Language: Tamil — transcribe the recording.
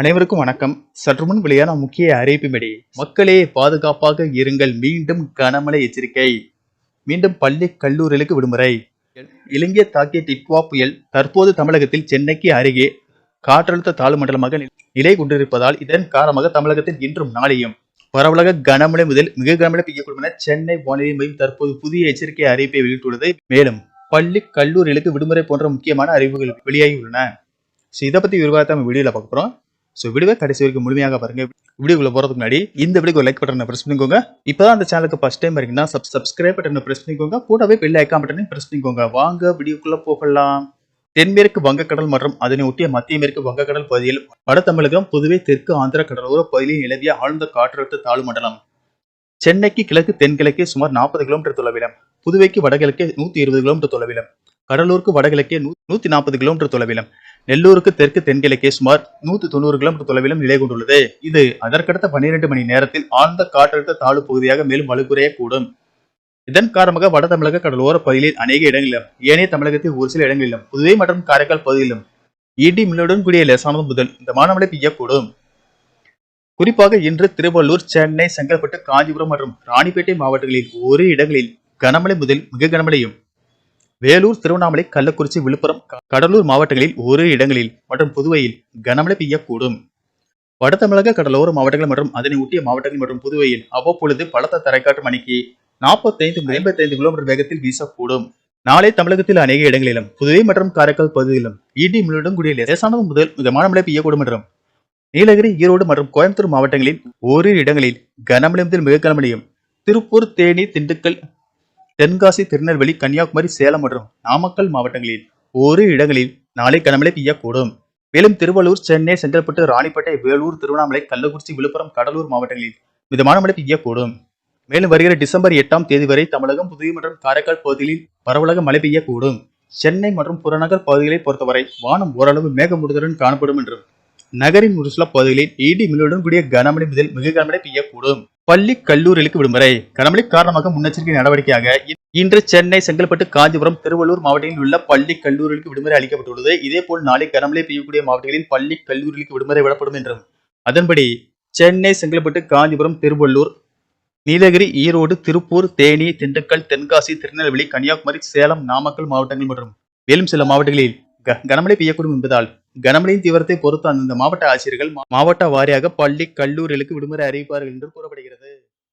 அனைவருக்கும் வணக்கம். சற்று முன் வெளியான முக்கிய அறிவிப்பின்படி மக்களே பாதுகாப்பாக இருங்கள். மீண்டும் கனமழை எச்சரிக்கை. மீண்டும் பள்ளி கல்லூரிகளுக்கு விடுமுறை. இலங்கை தாக்கிய டிட்வா புயல் தற்போது தமிழகத்தில் சென்னைக்கு அருகே காற்றழுத்த தாழ்வு மண்டலமாக நிலை கொண்டிருப்பதால் இதன் காரணமாக தமிழகத்தில் இன்றும் நாளையும் பரவலாக கனமழை முதல் மிக கனமழை பெய்யக்கூடும் என சென்னை வானிலை மையம் தற்போது புதிய எச்சரிக்கை அறிவிப்பை வெளியிட்டுள்ளது. மேலும் பள்ளி கல்லூரிகளுக்கு விடுமுறை போன்ற முக்கியமான அறிவுகள் வெளியாகி உள்ளன ஸோ இதை பற்றி விரிவாக நம்ம வீடியோவில் பார்க்க போகிறோம் ஸோ வீடியோ கடைசி வரைக்கும் முழுமையாக பாருங்க. வீடியோக்குள்ள போகிறதுக்கு முன்னாடி இந்த வீடியோக்கு லைக் பட்டனை ப்ரெஸ் பண்ணிக்கோங்க. இப்போ அந்த சேனலுக்கு ஃபஸ்ட் டைம் இருக்கீங்கன்னா சப் சப்ஸ்கிரைப் பட்டனை ப்ரெஸ் பண்ணிக்கோங்க. கூடவே பெல் ஐக்கான் பட்டனையும் ப்ரெஸ் பண்ணிக்கோங்க. வாங்க வீடியோக்குள்ள போகலாம். தென்மேற்கு வங்கக்கடல் மற்றும் அதனை ஒட்டிய மத்திய மேற்கு வங்கக்கடல் பகுதியில் வட தமிழகம் புதுவை தெற்கு ஆந்திர கடலோர பகுதியில் நிலவிய ஆழ்ந்த காற்றழுத்த தாழ்வு மண்டலம். சென்னைக்கு கிழக்கு தென்கிழக்கே சுமார் நாற்பது கிலோமீட்டர் தொலைவிலும் புதுவைக்கு வடகிழக்கே நூத்தி இருபது கிலோமீட்டர் தொலைவிலும் கடலூருக்கு வடகிழக்கே நூ- நூத்தி நாற்பது கிலோமீட்டர் தொலைவிலும் நெல்லூருக்கு தெற்கு தென்கிழக்கே சுமார் நூத்தி தொண்ணூறு கிலோமீட்டர் தொலைவிலும் நிலை கொண்டுள்ளது. இது அதற்கடுத்த பன்னிரண்டு மணி நேரத்தில் ஆழ்ந்த காற்றழுத்த தாழ்வு பகுதியாக மேலும் வலுக்குறையக்கூடும் இதன் காரணமாக வட தமிழக கடலோர பகுதியில் அநேக இடங்களிலும் ஏனைய தமிழகத்தில் ஒரு சில இடங்களிலும் புதுவை மற்றும் காரைக்கால் பகுதியிலும் இடி மின்னுடன் கூடிய லேசானது முதல் இந்த மானமழை பெய்யக்கூடும். குறிப்பாக இன்று திருவள்ளூர் சென்னை செங்கல்பட்டு காஞ்சிபுரம் மற்றும் ராணிப்பேட்டை மாவட்டங்களில் ஒரு இடங்களில் கனமழை முதல் மிக கனமழையும் வேலூர் திருவண்ணாமலை கள்ளக்குறிச்சி விழுப்புரம் கடலூர் மாவட்டங்களில் ஒரு இடங்களில் மற்றும் புதுவையில் கனமழை பெய்யக்கூடும். வட தமிழக கடலோர மாவட்டங்கள் மற்றும் அதனை ஒட்டிய மாவட்டங்கள் மற்றும் புதுவையில் அவ்வப்பொழுது பலத்த தரைக்காற்று மணிக்கு நாற்பத்தைந்து ஐம்பத்தைந்து கிலோமீட்டர் வேகத்தில் வீசக்கூடும். நாளை தமிழகத்தில் அநேக இடங்களிலும் புதுவை மற்றும் காரைக்கால் பகுதியிலும் இடி மின்னுடன் கூடிய லேசானது முதல் மிதமான மழை பெய்யக்கூடும் என்றும் நீலகிரி ஈரோடு மற்றும் கோயம்புத்தூர் மாவட்டங்களில் ஓரிரு இடங்களில் கனமழை முதல் மிக கனமழையும் திருப்பூர் தேனி திண்டுக்கல் தென்காசி திருநெல்வேலி கன்னியாகுமரி சேலம் மற்றும் நாமக்கல் மாவட்டங்களில் ஒரு இடங்களில் நாளை கனமழை பெய்யக்கூடும். மேலும் திருவள்ளூர் சென்னை செங்கல்பட்டு ராணிப்பேட்டை வேலூர் திருவண்ணாமலை கள்ளக்குறிச்சி விழுப்புரம் கடலூர் மாவட்டங்களில் மிதமான மழை பெய்யக்கூடும். மேலும் வருகிற டிசம்பர் எட்டாம் தேதி வரை தமிழகம் புதுவை மற்றும் காரைக்கால் பகுதிகளில் பரவலாக மழை பெய்யக்கூடும். சென்னை மற்றும் புறநகர் பகுதிகளை பொறுத்தவரை வானம் ஓரளவு மேகமூட்டத்துடன் காணப்படும் என்றும் நகரின் ஒரு சில பகுதிகளில் இடி மில்லுடன் கூடிய கனமழை முதல் மிக கனமழை பெய்யக்கூடும். பள்ளி கல்லூரிகளுக்கு விடுமுறை கனமழை காரணமாக முன்னெச்சரிக்கை நடவடிக்கையாக இன்று சென்னை செங்கல்பட்டு காஞ்சிபுரம் திருவள்ளூர் மாவட்டங்களில் உள்ள பள்ளி கல்லூரிகளுக்கு விடுமுறை அளிக்கப்பட்டுள்ளது. இதேபோல் நாளை கனமழை பெய்யக்கூடிய மாவட்டங்களில் பள்ளி கல்லூரிகளுக்கு விடுமுறை விடப்படும் என்றும். அதன்படி சென்னை செங்கல்பட்டு காஞ்சிபுரம் திருவள்ளூர் நீலகிரி ஈரோடு திருப்பூர் தேனி திண்டுக்கல் தென்காசி திருநெல்வேலி கன்னியாகுமரி சேலம் நாமக்கல் மாவட்டங்கள் மற்றும் மேலும் சில மாவட்டங்களில் கனமழை பெய்யக்கூடும் என்பதால் கனமழையின் தீவிரத்தை பொறுத்து அந்தந்த மாவட்ட ஆட்சியர்கள் மாவட்ட வாரியாக பள்ளி கல்லூரிகளுக்கு விடுமுறை அறிவிப்பார்கள் என்று கூறப்படுகிறது.